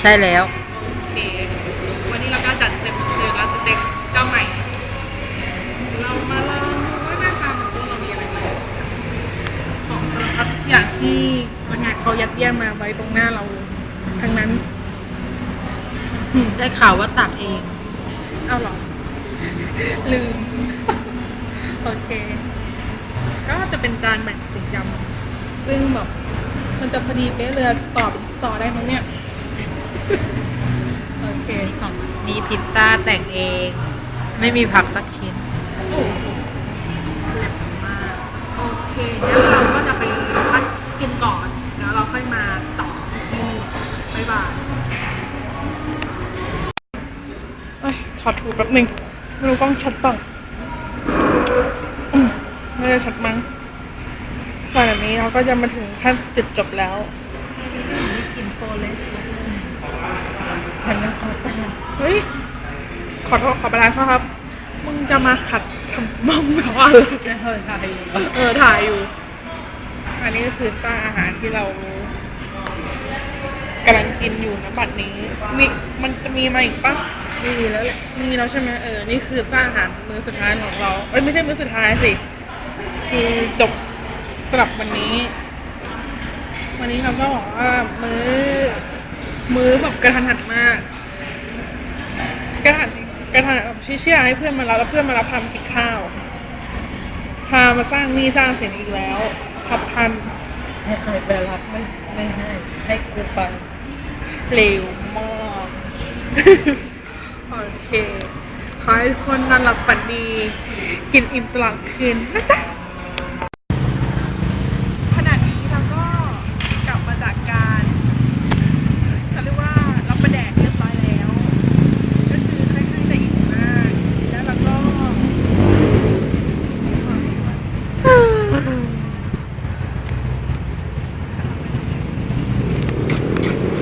ใช่แล้ว โอเค วันนี้เราก็จัดเต็มเดือนละสเต็กเจ้าใหม่ เรามาลองดูว่าหน้าตาของตัวเรามีอะไรบ้างของสารพัดอย่างที่พนักงานเขายัดเยียดมาไว้ตรงหน้าเราทั้งนั้นอืมได้ข่าวว่าตักเอง เอาเหรอ ลืม โอเค ก็จะเป็นจานแบ่งสีดำซึ่งแบบมันจะพอดีเป๊ะเลยตอบซอได้มั้งเนี่ย โอเคของนี่พิซซ่าแต่งเอง ไม่มีผักสักชิ้นโอ้โหแหลมมากโอเคงั้นเราก็จะไปพักกินก่อน แล้วเราค่อยมาต่ออีกที่หนึงบ๊ายบายเอ้ยขอถูแป๊บหนึงไม่รู้กล้องชัดเปล่าอืมน่าจะชัดมั้งตอนนี้เราก็จะมาถึงขั้นจุดจบแล้ว กินโฟเลส หันมาขอตาเฮ้ย ขอโทษขอประทานโทษครับ มึงจะมาขัดทำบ้องเขาอะไรไม่เคยทายเออถ่ายอยู่ อันนี้ก็คือสร้างอาหารที่เรากำลังกินอยู่นะบัดนี้มีมันจะมีมาอีกปะไม่มีแล้วแหละมีแล้วใช่ไหมเออ นี่คือสร้างอาหารมือสุดท้ายของเราเอ้ยไม่ใช่มือสุดท้ายสิ คือจบสำหรับวันนี้ วันนี้เราก็บอกว่ามือ มือแบบกระทันหันมาก กระทันแบบเชี่ยๆให้เพื่อนมารับแล้วเพื่อนมารับทำกินข้าว พามาสร้างหนี้สร้างสินอีกแล้วทับทันให้ใครไปรับไม่ไม่ให้ให้กูไปเร็วมากโอเค ขอให้ทุกคนนอนหลับฝันดี กินอิ่มตลอดคืนนะจ๊ะ